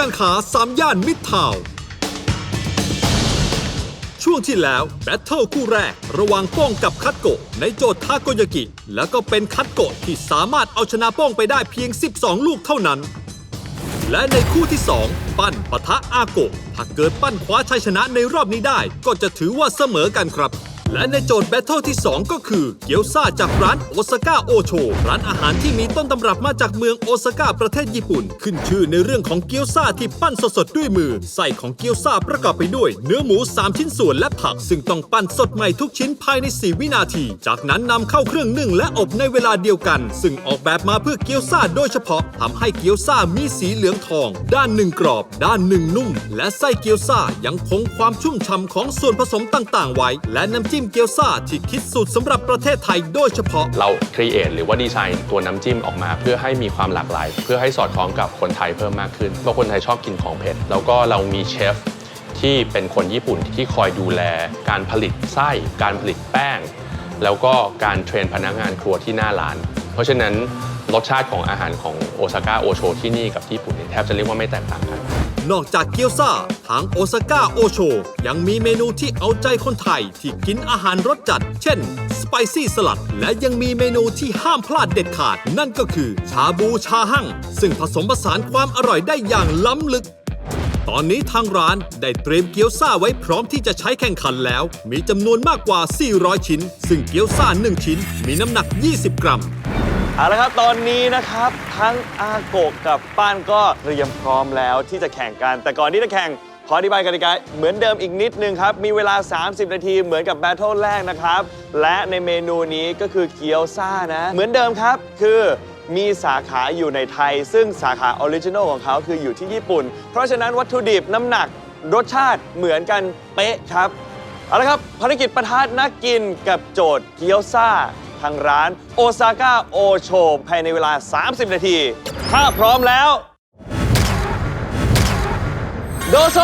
การค้าสามย่านมิตรทาวน์ช่วงที่แล้วแบทเทิลคู่แรก ระหว่างโป้งกับคัตโกะในโจทย์ทาโกยากิ แล้วก็เป็นคัตโกะที่สามารถเอาชนะโป้งไปได้เพียง 12 ลูกเท่านั้น และในคู่ที่ 2 ปั้นปะทะอาโกะถ้าเกิดปั้นคว้าชัยชนะในรอบนี้ได้ ก็จะถือว่าเสมอกันครับ และในโจทย์แบทเทิลที่ 2 ก็คือ เกี๊ยวซ่าจากร้านโอซาก้าโอโชร้านอาหารที่มีต้นตำรับมาจากเมืองโอซาก้าประเทศญี่ปุ่น ขึ้นชื่อในเรื่องของเกี๊ยวซ่าที่ปั้นสดๆด้วยมือไส้ของเกี๊ยวซ่าประกอบไปด้วย เนื้อหมู 3 ชิ้นส่วนและผัก ซึ่งต้องปั้นสดใหม่ทุกชิ้นภายใน 4 วินาที จากนั้นนำเข้าเครื่องนึ่งและอบในเวลาเดียวกัน ซึ่งออกแบบมาเพื่อเกี๊ยวซ่าโดยเฉพาะทำให้เกี๊ยวซ่ามีสีเหลืองทอง ด้านหนึ่งกรอบ ด้านหนึ่งนุ่ม และไส้เกี๊ยวซ่ายังคงความชุ่มฉ่ำของส่วนผสมต่างๆ ไว้ และน้ำจิ้มเกี๊ยวซ่าที่คิดสูตรสำหรับประเทศไทยโดยเฉพาะ เราครีเอทหรือว่าดีไซน์ตัวน้ำจิ้มออกมา เพื่อให้มีความหลากหลาย เพื่อให้สอดคล้องกับคนไทยเพิ่มมากขึ้นเพราะคนไทยชอบกินของเผ็ดแล้วก็เรามีเชฟที่เป็นคนญี่ปุ่นที่คอยดูแล การผลิตไส้ การผลิตแป้ง แล้วก็การเทรนพนักงานครัวที่หน้าร้าน เพราะฉะนั้นรสชาติของอาหารของโอซาก้าโอโชที่นี่กับที่ญี่ปุ่นแทบจะเรียกว่าไม่แตกต่างกัน นอกจากเกี๊ยวซ่า ทางโอซาก้าโอโช ยังมีเมนูที่เอาใจคนไทยที่กินอาหารรสจัด เช่น สไปซี่สลัด และยังมีเมนูที่ห้ามพลาดเด็ดขาด นั่นก็คือชาบูชาหั่ง ซึ่งผสมผสานความอร่อยได้อย่างล้ำลึกตอนนี้ทางร้านได้เตรียมเกี๊ยวซ่าไว้พร้อมที่จะใช้แข่งขันแล้ว มีจำนวนมากกว่า 400 ชิ้น ซึ่งเกี๊ยวซ่า 1 ชิ้น มีน้ำหนัก 20 กรัม เอาละครับตอนนี้นะครับทั้งอาโกะกับป้านก็เตรียมพร้อมแล้วที่จะแข่งกัน แต่ก่อนที่จะแข่งขออธิบายกติกาเหมือนเดิมอีกนิดนึงครับ มีเวลา 30 นาทีเหมือนกับแบทเทิลแรกนะครับ และในเมนูนี้ก็คือเกี๊ยวซ่านะ เหมือนเดิมครับคือมีสาขาอยู่ในไทย ซึ่งสาขาออริจินอลของเขาคืออยู่ที่ญี่ปุ่น เพราะฉะนั้นวัตถุดิบน้ำหนักรสชาติเหมือนกันเป๊ะครับเอาละครับภารกิจประทานนักกินกับโจทย์เกี๊ยวซ่า ทางร้านโอซาก้าโอโชภายในเวลา 30 นาที ถ้าพร้อมแล้ว โดโซ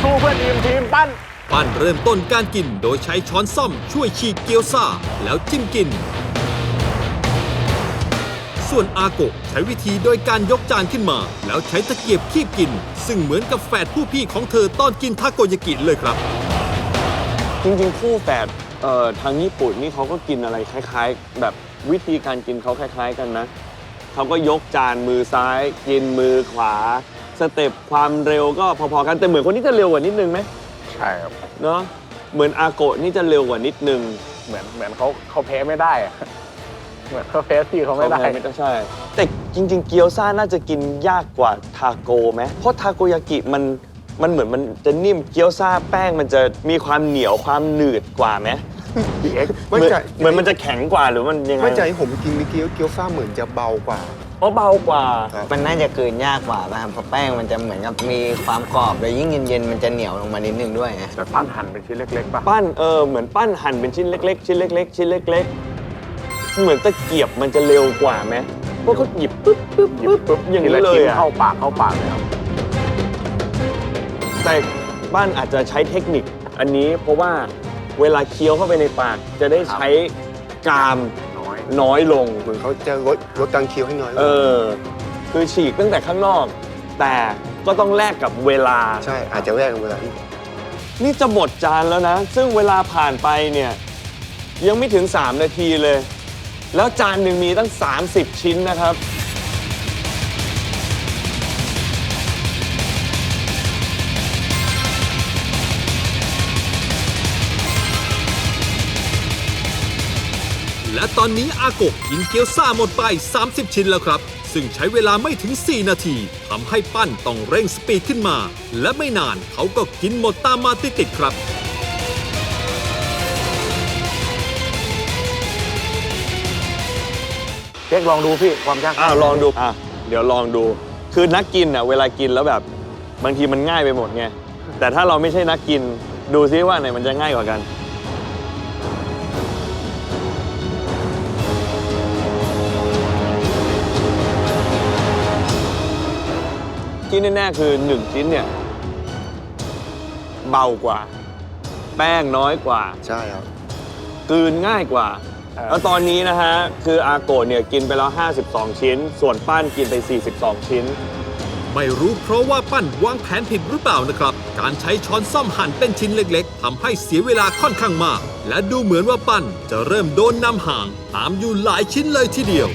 สู้เพื่อทีมทีมปั้น ปั้นเริ่มต้นการกินโดยใช้ช้อนซ่อมช่วยฉีกเกี๊ยวซ่า แล้วจิ้มกิน ส่วนอาโกะใช้วิธีโดยการยกจานขึ้นมา แล้วใช้ตะเกียบคีบกิน ซึ่งเหมือนกับแฝดผู้พี่ของเธอตอนกินทาโกยากิเลยครับ จริงๆ คู่แฝดเอ่อทางญี่ปุ่นนี่เขาก็กินอะไรคล้ายๆ แบบวิธีการกินเขาคล้าย ๆ กันนะเขาก็ยกจานมือซ้าย กินมือขวา สเต็ปความเร็วก็พอๆกันแต่เหมือนคนนี้จะเร็วกว่านิดนึงไหมใช่ครับ เนาะเหมือนอาโกะนี่จะเร็วกว่านิดนึงเหมือนเหมือนเขาเขาแพ้ไม่ได้อะเหมือนเขาแพ้ที่เขาไม่ได้เขาแพ้ไม่ได้ใช่ แต่จริง ๆ เกี๊ยวซ่าน่าจะกินยากกว่าทาโกไหมเพราะทาโกยากิมัน มันเหมือนมันจะนิ่มเกี๊ยวซ่าแป้งมันจะมีความเหนียวความหนืดกว่าไหมพี่เอ็กเหมือนเหมือนมันจะแข็งกว่าหรือมันยังไงไม่ใจผมกินเมื่อกี้เกี๊ยวซ่าเหมือนจะเบากว่าเพราะเบากว่าครับมันน่าจะกลืนยากกว่าป่ะครับเพราะแป้งมันจะเหมือนกับมีความกรอบเลยยิ่งเย็นๆมันจะเหนียวลงมานิดนึงด้วยไงแต่ปั้นหั่นเป็นชิ้นเล็กๆป่ะปั้นเออเหมือนปั้นหั่นเป็นชิ้นเล็กๆชิ้นเล็ก ๆ ชิ้นเล็ก ๆ เหมือนตะเกียบมันจะเร็วกว่าไหมเพราะเขาหยิบปุ๊บปุ๊บหยิบปุ๊บปุ๊บอย่างทีนี้ละเลชิ้ยนอะเข้าปากเข้าปากเลยครับ แต่บ้านอาจจะใช้เทคนิคอันนี้เพราะว่าเวลาเคี้ยวเข้าไปในปาก จะได้ใช้กรามน้อยน้อยลง เหมือนเขาจะลดลดการเคี้ยวให้น้อยลง เออ คือฉีกตั้งแต่ข้างนอก แต่ก็ต้องแลกกับเวลา ใช่ อาจจะแรกกันเวลาที่นี่จะหมดจานแล้วนะ ซึ่งเวลาผ่านไปเนี่ย ยังไม่ถึง 3 นาทีเลย แล้วจานหนึ่งมีตั้ง 30 ชิ้นนะครับ และตอนนี้อาโกะกินเกี๊ยวซ่าหมดไป 30 ชิ้นแล้วครับ ซึ่งใช้เวลาไม่ถึง 4 นาทีทำให้ปั้นต้องเร่งสปีดขึ้นมา และไม่นานเขาก็กินหมดตามมาติดๆครับเอ็กลองดูพี่ความยากอ่าลองดูอะเดี๋ยวลองดู คือนักกินอะเวลากินแล้วแบบบางทีมันง่ายไปหมดไงแต่ถ้าเราไม่ใช่นักกินดูซิว่าไหนมันจะง่ายกว่ากัน ที่แน่ๆคือ 1 ชิ้นเนี่ย เบากว่า แป้งน้อยกว่า ใช่ครับ กลืนง่ายกว่าเออแล้วตอนนี้นะฮะ คืออาโกะเนี่ยกินไปแล้ว 52 ชิ้น ส่วนป้านกินไป 42 ชิ้น ไม่รู้เพราะว่าปั้นวางแผนผิดหรือเปล่านะครับ การใช้ช้อนซ่อมหั่นเป็นชิ้นเล็กๆทำให้เสียเวลาค่อนข้างมาก และดูเหมือนว่าปั้นจะเริ่มโดนนำห่าง ตามอยู่หลายชิ้นเลยทีเดียว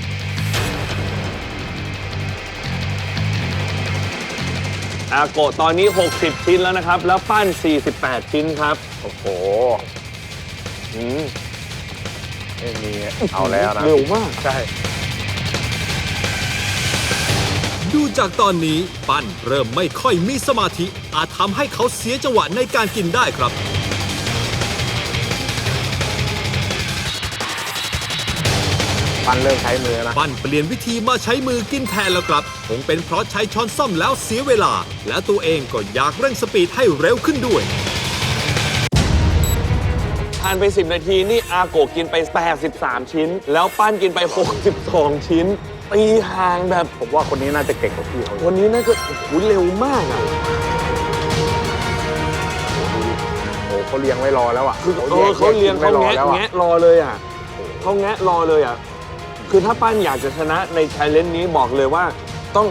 อาโกะตอนนี้ 60 ชิ้นแล้วนะครับ แล้วปั้น 48 ชิ้นครับ โอ้โหอืมไม่มีเอาแล้วนะ เร็วมาก ใช่ ดูจากตอนนี้ปั้นเริ่มไม่ค่อยมีสมาธิ อาจทำให้เขาเสียจังหวะในการกินได้ครับ ปันเริ่มใช้มือนะปั้นเปลี่ยนวิธีมาใช้มือกินแทนแล้วครับคงเป็นเพราะใช้ช้อนซ่อมแล้วเสียเวลา และตัวเองก็อยากเร่งสปีดให้เร็วขึ้นด้วยผ่านไป 10 นาที นี่อาโกะกินไป 83 ชิ้น แล้วปั้นกินไป 62 ชิ้น ตีห่างแบบ ผมว่าคนนี้น่าจะเก่งกว่าพี่เขาเยวัอะนนี้น่าจะโอ้โหเร็วมากอะโอ้โหเขาเลี้ยงไว้รอแล้วอะคือเออเขาเรียงไว้เขารอแงะแล้วอะแงะรอเลยอะเขาแงะรอเลยอะ คือถ้าปั้นอยากจะชนะในช l เลน e นี้บอกเลยว่า ต้อง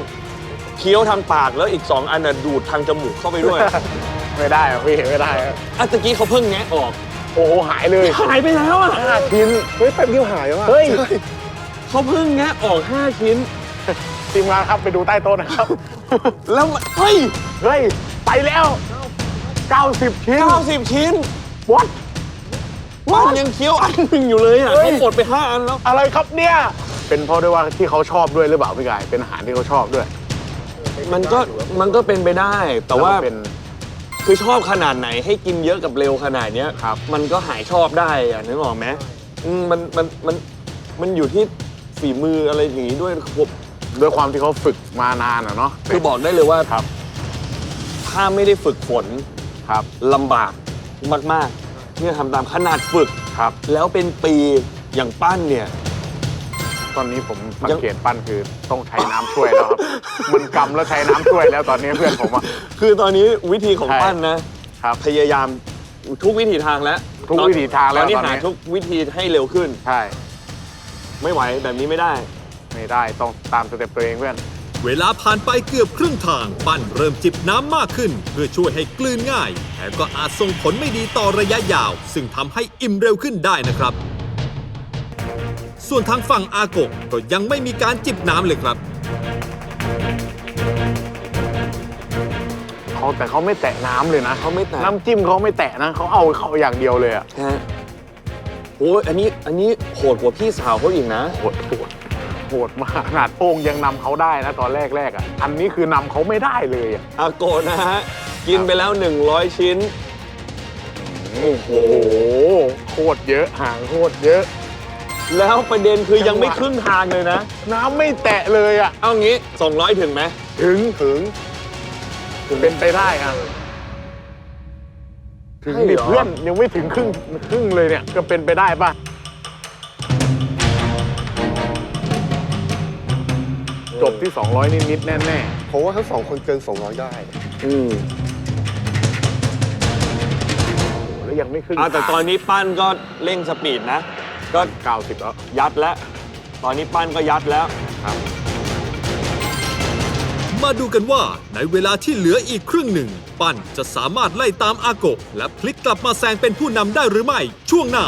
เคี้ยวทางปากแล้วอีก 2 อันน่ะดูดทางจมูกเข้าไปด้วย ไม่ได้อะพี่ไม่ได้อะอะตะกี้เขาเพิ่งแงะออก โอ้โหหายเลยหายไปแล้วอะห้าชิ้นเฮ้ยแป๊บเดียวหายแล้วอะเฮ้ยใช่เขาเพิ่งแงะออก 5 ชิ้น ทีมงานครับไปดูใต้โต๊ะนะครับ แล้วมันเฮ้ยเฮ้ยไปแล้ว 90 ชิ้น90 ชิ้น วัด ปั้นยังเคี้ยวอันหนึ่งอยู่เลยอะเฮ้ยเขาหมดไป5อันแล้ว อะไรครับเนี่ย เป็นเพราะด้วยว่าที่เขาชอบด้วยหรือเปล่าพี่กาย เป็นอาหารที่เขาชอบด้วย มันก็มันก็เป็นไปได้ แต่ว่าล้ก็เป็นคือชอบขนาดไหนให้กินเยอะกับเร็วขนาดเนี้ยครับ มันก็หายชอบได้อะนึกออกไหมอืมมันมันมันมันอยู่ที่ฝีมืออะไรอย่างงี้ด้วยผมด้วยความที่เขาฝึกมานานอะเนาะคือบอกได้เลยว่าครับ ถ้าไม่ได้ฝึกฝนครับลำบากมาก ๆเนี่ยทำตามขนาดฝึก ครับ แล้วเป็นปีอย่างปั้นเนี่ย ตอนนี้ผมสังเกตปั้นคือต้องใช้น้ำช่วยแล้วครับ มันกำแล้วใช้น้ำช่วยแล้วตอนนี้เพื่อนผมอะ คือตอนนี้วิธีของใช่ปั้นนะครับพยายามทุกวิธีทางแล้วทุกวิถีทางแล้วตอนนี้ตอนนี้ หาทุกวิธีให้เร็วขึ้น ใช่ ไม่ไหวแบบนี้ไม่ได้ ไม่ได้ต้องตามสเต็ปตัวเองเพื่อน เวลาผ่านไปเกือบครึ่งทาง ปั้นเริ่มจิบน้ำมากขึ้น เพื่อช่วยให้กลืนง่าย แต่ก็อาจส่งผลไม่ดีต่อระยะยาว ซึ่งทำให้อิ่มเร็วขึ้นได้นะครับ ส่วนทางฝั่งอาโกะก็ยังไม่มีการจิบน้ำเลยครับ เขาแต่เขาไม่แตะน้ำเลยนะ เขาไม่แตะน้ำจิ้มเขาไม่แตะนะ เขาเอาเข้าอย่างเดียวเลยอะฮะโอ้ยอันนี้อันนี้โหดกว่าพี่สาวเขาอีกนะ โหดโหด โหดมากขนาดโป้งยังนำเขาได้นะตอนแรกแรกๆอะอันนี้คือนำเขาไม่ได้เลยอะอาโกะนะฮะ กินไปแล้ว 100 ชิ้น โอ้โหโคตรเยอะห่างโคตรเยอะ แล้วประเด็นคือยังไม่ครึ่งทางเลยนะ น้ำไม่แตะเลยอะ เอางี้ 200 ถึงไหม ถึงถึงเป็นไปได้อะถึงใช่ดิเหรอเพื่อนยังไม่ถึงครึ่งครึ่งเลยเนี่ยก็เป็นไปได้ป่ะ จบที่ 200 นิดๆแน่เพราะว่าทั้งสองคนเกิน200ได้อืมๆแล้วยังไม่ครึ่งอ่าแต่ตอนนี้ปั้นก็เร่งสปีดนะ ก็90แล้ว ยัดแล้ว ตอนนี้ปั้นก็ยัดแล้ว มาดูกันว่าในเวลาที่เหลืออีกครึ่งหนึ่ง ปั้นจะสามารถไล่ตามอาโกะและพลิกกลับมาแซงเป็นผู้นำได้หรือไม่ ช่วงหน้า